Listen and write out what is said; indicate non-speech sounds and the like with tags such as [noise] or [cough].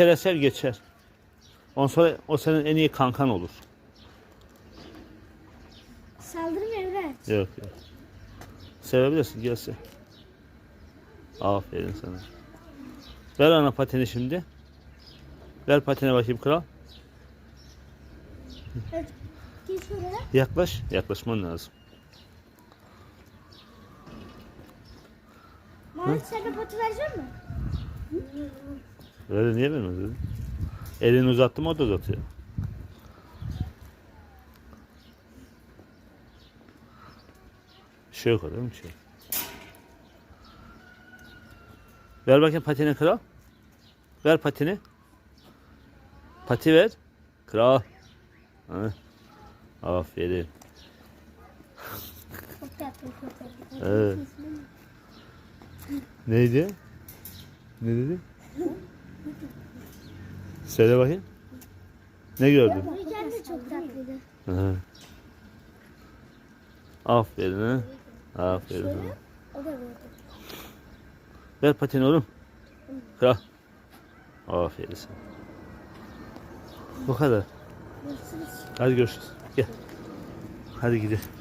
kere sev geçer. Ondan sonra o senin en iyi kankan olur. Saldırma Emret. Yok yok. Sevebilirsin gelse. Aferin sana. Ver ana pateni şimdi. Ver patene bakayım kral. Geç oraya. Yaklaş. Yaklaşman lazım. Mahmut sen de pati verecek misin? Öyle niye vermedin? Elini uzattım o da uzatıyor. Bir şey yok orada bir şey. Ver bakayım patini kral. Ver patini. Pati ver. Kral. Ha. Aferin. [laughs] Evet. Neydi? Ne dedi? Söyle bakayım. Ne gördün? Çok tatlıydı. Hı. Aferin ha. Aferin. ha. O da böyle. Ver patini oğlum. Kral. Aferin sana. Bu kadar. Hadi görüşürüz. Gel. Hadi gidelim.